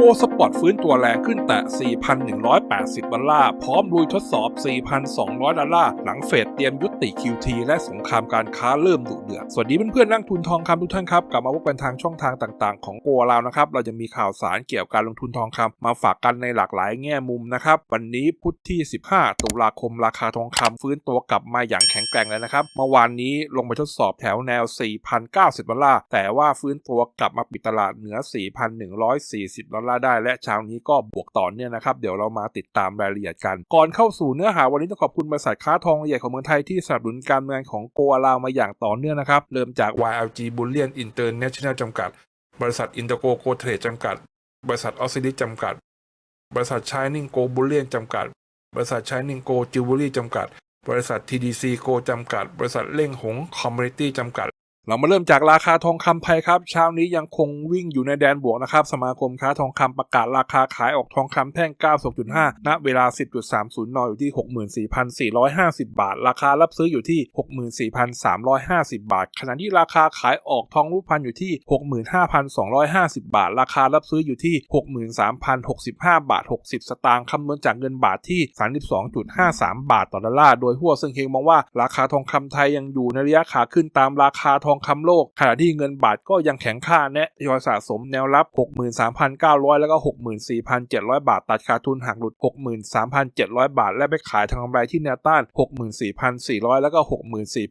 โกสปอร์ตฟื้นตัวแรงขึ้นแต่ 4,180 ดอลลาร์ พร้อมลุยทดสอบ 4,200 ดอลลาร์ หลังเฟดเตรียมยุติ QT และสงครามการค้าเริ่มดุเดือด สวัสดีเพื่อนๆนักทุนทองคำทุกท่านครับ กลับมาพบกันทางช่องทางต่างๆ ของโกเรานะครับ เราจะมีข่าวสารเกี่ยวกับการลงทุนทองคำมาฝากกันในหลากหลายแง่มุมนะครับ วันนี้พุธที่ 15 ตุลาคมราคาทองคำฟื้นตัวกลับมาอย่างแข็งแกร่งเลยนะครับ เมื่อวานนี้ลงไปทดสอบแถวแนว 4,090 ดอลลาร์ แต่ว่าฟื้นตัวกลับมาปิดตลาดเหนือ 4,140 ดอลลาร์ได้และเช้านี้ก็บวกต่อเนื่องนะครับ เดี๋ยวเรามาติดตามรายละเอียดกัน ก่อนเข้าสู่เนื้อหาวันนี้ต้องขอบคุณบริษัทค้าทองใหญ่ของเมืองไทยที่สนับสนุนการเมืองของโกอาลาวมาอย่างต่อเนื่องนะครับ เริ่มจาก YLG Bullion International จำกัด บริษัท Intergo Go Trade จำกัด บริษัทออสซิลิจำกัด บริษัท Shining Go Bullion จำกัด บริษัท Shining Go Jewelry จำกัด บริษัท TDC Go จำกัด บริษัทเล่งหง Commodity จำกัด เรามาเริ่มจากราคาทองคำไทยครับเช้านี้ยังคงวิ่งอยู่ในแดนบวกนะครับ สมาคมค้าทองคำประกาศราคาขายออกทองคำแท่ง 96.5 ณ เวลา 10.30 น อยู่ที่ 64,450 บาท ราคารับซื้ออยู่ที่ 64,350 บาท ขณะที่ราคาขายออกทองรูปพรรณอยู่ที่ 65,250 บาท ราคารับซื้ออยู่ที่ 63,065 บาท 60 สตางค์คำนวณจากเงินบาทที่ 32.53 บาทต่อดอลลาร์ โดยหัวเซิงเฮงมองว่าราคาทองคำไทยยังอยู่ในระยะขาขึ้นตามราคาทองคำโลก ขณะที่เงินบาทก็ยังแข็งค่าแนะยอยสะสมแนวรับ 63,900 แล้วก็ 64,700 บาท ตัดขาดทุนหักหลุด 63,700 บาท และไปขายทางกำไรที่แนวต้าน 64,400 แล้วก็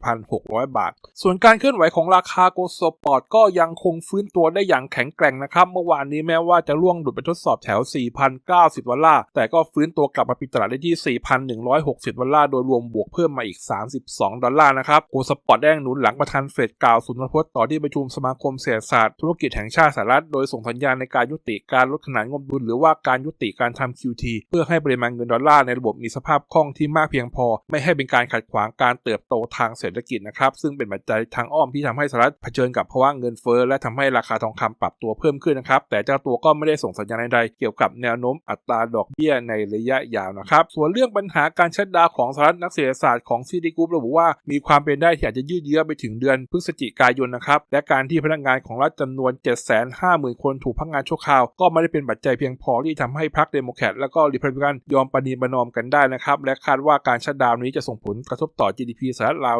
64,600 บาท ส่วนการเคลื่อนไหวของราคาโกลสปอร์ตก็ยังคงฟื้นตัวได้อย่างแข็งแกร่งนะครับ เมื่อวานนี้แม้ว่าจะล่วงหลุดไปทดสอบแถว 4,090 ดอลลาร์ แต่ก็ฟื้นตัวกลับมาปิดตลาดได้ที่ 4,160 ดอลลาร์ โดยรวมบวกเพิ่มมาอีก 32 ดอลลาร์นะครับ โกลสปอร์ตได้หนุนหลังประธานเฟดกล่าวสุนทรพจน์ต่อที่ประชุมสมาคมเศรษฐศาสตร์ธุรกิจแห่งชาติสหรัฐโดยส่งสัญญาณในการยุติการลดขนาดงบดุลหรือว่าการยุติการทำ QT เพื่อให้ปริมาณเงินดอลลาร์ในระบบมีสภาพคล่องที่มากเพียงพอ ไม่ให้เป็นการขัดขวางการเติบโตทางเศรษฐกิจนะครับซึ่งเป็นปัจจัยทางอ้อมที่ทำให้สหรัฐเผชิญกับภาวะเงินเฟ้อและทำให้ราคาทองคำปรับตัวเพิ่มขึ้นนะครับแต่เจ้าตัวก็ไม่ได้ส่งสัญญาณใดๆเกี่ยวกับแนวโน้มอัตราดอกเบี้ยในระยะยาวนะครับส่วนเรื่องปัญหาการชัดดาวของสหรัฐนักเศรษฐศาสตร์ของซีดีกรุ๊ประบุว่ามีความเป็นได้ที่อาจจะยืดเยื้อไปถึงเดือนพฤศจิกายนนะครับและการที่พนักงานของรัฐจำนวน 750,000 คนถูกพักงานชั่วคราว ก็ไม่ได้เป็นปัจจัยเพียงพอที่ทำให้พรรคเดโมแครตและก็ริพับลิกันยอมปณีประนอมกันได้นะครับ และคาดว่าการชัดดาวน์นี้จะส่งผลกระทบต่อ GDP สหรัฐราว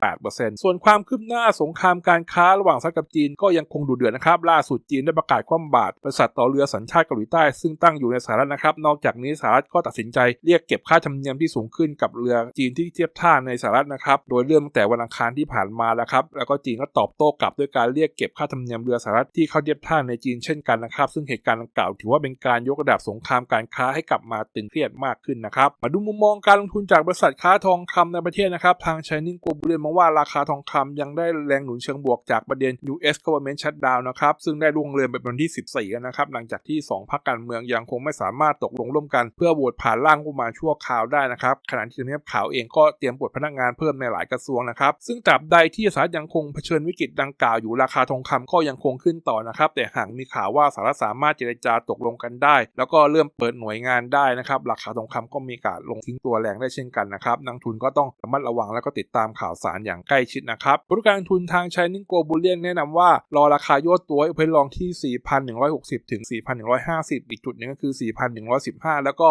0.8%ส่วนความคืบหน้าสงครามการค้าระหว่างสหรัฐกับจีนก็ยังคงดุเดือดนะครับ ล่าสุดจีนได้ประกาศคว่ำบาตรบริษัทต่อเรือสัญชาติเกาหลีใต้ซึ่งตั้งอยู่ในสหรัฐนะครับ นอกจากนี้สหรัฐก็ตัดสินใจเรียกเก็บค่าธรรมเนียมที่สูงขึ้นกับเรือจีนที่เทียบท่าในสหรัฐนะครับ โดยเริ่มตั้งแต่วันอังคารที่ผ่านมาแล้วครับแล้วก็จีนก็ตอบโต้กลับด้วยการเรียกเก็บค่าธรรมเนียมเรือสหรัฐที่เข้าเทียบท่าในจีนเช่นกันนะครับ ซึ่งเหตุการณ์ดังกล่าวถือว่าเป็นการยกระดับสงครามการค้าให้กลับมาตึงเครียดมากขึ้นนะครับ มาดูมุมมองการลงทุนจากบริษัทค้าทองคำในประเทศนะครับ ทาง Shining Global เรียนมาว่าราคาทองคำยังได้แรงหนุนเชิงบวกจากประเด็น US government shutdown นะครับ ซึ่งได้ล่วงเลยไปวันที่ 14นนะครับ หลังจากที่ 2พรรคการเมืองยังคงไม่สามารถตกลงร่วมกันเพื่อโหวตผ่านร่างงบประมาณชั่วคราวได้นะครับ ขณะที่ทำเนียบขาวเองก็เตรียมปลดพนักงานเพิ่มในหลายกระทรวงนะครับ ซึ่งตราบใดที่สหรัฐยังคงงเผชิญวิกฤตดังกล่าวอยู่ราคาทองคำก็ยังคงขึ้นต่อนะครับ แต่หากมีข่าวว่าสหรัฐสามารถเจรจาตกลงกันได้ แล้วก็เริ่มเปิดหน่วยงานได้นะครับราคาทองคำก็มีการลงทิ้งตัวแรงได้เช่นกันนะครับนักทุนก็ต้องระมัดระวังแล้วก็ติดตามข่าวสารอย่างใกล้ชิดนะครับบริการทุนทาง Shining Go Bullion แนะนำว่ารอราคาย่อตัวเพื่อลองที่ 4,160 ถึง 4,150 อีกจุดหนึงก็คือ 4,115 แล้วก็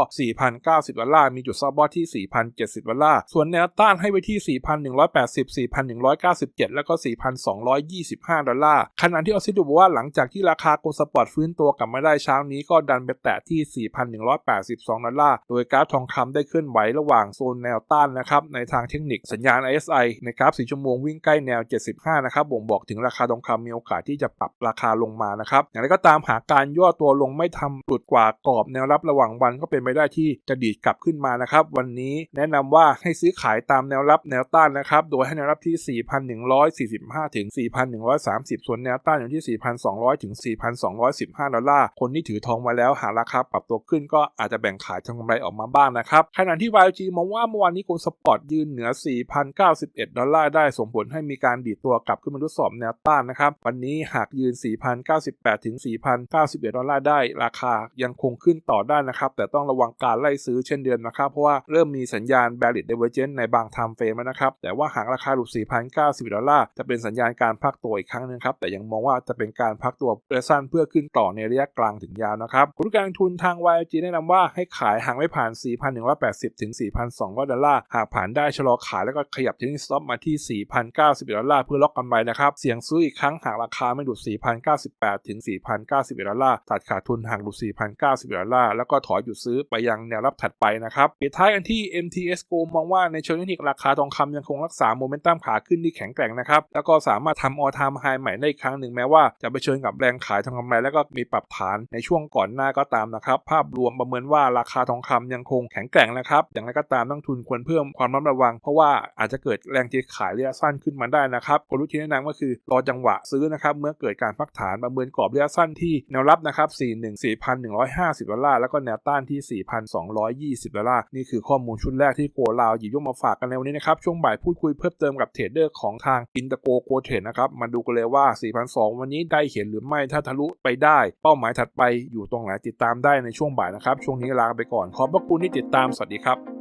4,090 ดอลลาร์มีจุดซับบอทที่ 4,070 ดอลลาร์ส่วนแนวต้านให้ไว้ที่ 4,180 4,197 แล้วก็4,225 ดอลลาร์ขณะที่ออซิดูบอกว่าหลังจากที่ราคาโกลสปอร์ตฟื้นตัวกลับมาได้เช้านี้ก็ดันไปแตะที่ 4,182 ดอลลาร์ โดยกราฟทองคำได้เคลื่อนไหวระหว่างโซนแนวต้านนะครับในทางเทคนิคสัญญาณ RSI ในกราฟสีชั่วโมงวิ่งใกล้แนว 75 นะครับบ่งบอกถึงราคาทองคำมีโอกาสที่จะปรับราคาลงมานะครับอย่างไรก็ตามหากการย่อตัวลงไม่ทำหลุดกว่ากรอบแนวรับระหว่างวันก็เป็นไปได้ที่จะดีดกลับขึ้นมานะครับวันนี้แนะนำว่าให้ซื้อขายตามแนวรับแนวต้านนะครับโดยให้แนวรับที่ 4,104 4,145 ถึง 4,130 ส่วนแนวต้านอยู่ที่ 4,200 ถึง 4,215 ดอลลาร์ คนที่ถือทองมาแล้วหาราคาปรับตัวขึ้นก็อาจจะแบ่งขายทางกำไรออกมาบ้างนะครับ ขณะที่ YG มองว่าเมื่อวานนี้โกลด์สปอร์ตยืนเหนือ 4,091 ดอลลาร์ได้ส่งผลให้มีการดีดตัวกลับขึ้นมาทดสอบแนวต้านนะครับ วันนี้หากยืน 4,098 ถึง 4,091 ดอลลาร์ได้ ราคายังคงขึ้นต่อได้นะครับ แต่ต้องระวังการไล่ซื้อเช่นเดิมนะครับ เพราะว่าเริ่มมีสัญญาณ bearish divergence ในบาง time frame แล้วนะครับ แต่ว่าหากราคาหลุด 4,090 ดอลลาร์จะเป็นสัญญาณการพักตัวอีกครั้งหนึงครับแต่ยังมองว่าจะเป็นการพักตัวระยะสั้นเพื่อขึ้นต่อในระยะกลางถึงยาวนะครับกลการลงทุนทาง YG แนะนำว่าให้ขายห่างไม่ผ่าน 4,180 ถึง 4,200 ดอลลาร์ หากผ่านได้ชะลอขายแล้วก็ขยับที่สต็อปมาที่ 4,090ดอลลาร์เพื่อล็อกกำไรนะครับ เสี่ยงซื้ออีกครั้งหากราคาไม่หลุด 4,098 ถึง 4,090ดอลลาร์ตัดขาดทุนหากหลุด 4,090ดอลลาร์ แล้วก็ถอยหยุดซื้อไปยังแนวรับถัดไปนะครับปิดท้ายกันที่ MTS Go มองว่าในเชิงเทคนิคราคาทองคำยังคงรักษาโมเมนตัมขาขึ้นที่แข็งแกร่งนะครับแล้วก็สามารถทำออทามไฮใหม่ได้อีกครั้งหนึ่งแม้ว่าจะไปเชิญกับแรงขายทองคำไรแล้วก็มีปรับฐานในช่วงก่อนหน้าก็ตามนะครับภาพรวมประเมินว่าราคาทองคำยังคงแข็งแกร่งนะครับ อย่างไรก็ตามนักทุนควรเพิ่มความระมัดระวัง เพราะว่าอาจจะเกิดแรงเทขายระยะสั้นขึ้นมาได้นะครับกลยุทธ์ที่แนะนำก็คือรอจังหวะซื้อนะครับเมื่อเกิดการพักฐานประเมินกรอบระยะสั้นที่แนวรับนะครับ41 4,150 ดอลลาร์แล้วก็แนวต้านที่ 4,220 ดอลลาร์นี่คือข้อมูลชุดแรกที่โกลาวหยิบยกมาฝากกันในวันนี้นะครับช่วงบ่ายพูดคุยเพิ่มเติมกับเทรดเดอร์ของทางอินเตโกโกเทนนะครับมาดูกันเลยว่า 4,200 วันนี้ได้เห็นหรือไม่ถ้าทะลุไปได้ เป้าหมายถัดไปอยู่ตรงไหนติดตามได้ในช่วงบ่ายนะครับ ช่วงนี้ลาไปก่อน ขอบพระคุณที่ติดตามสวัสดีครับ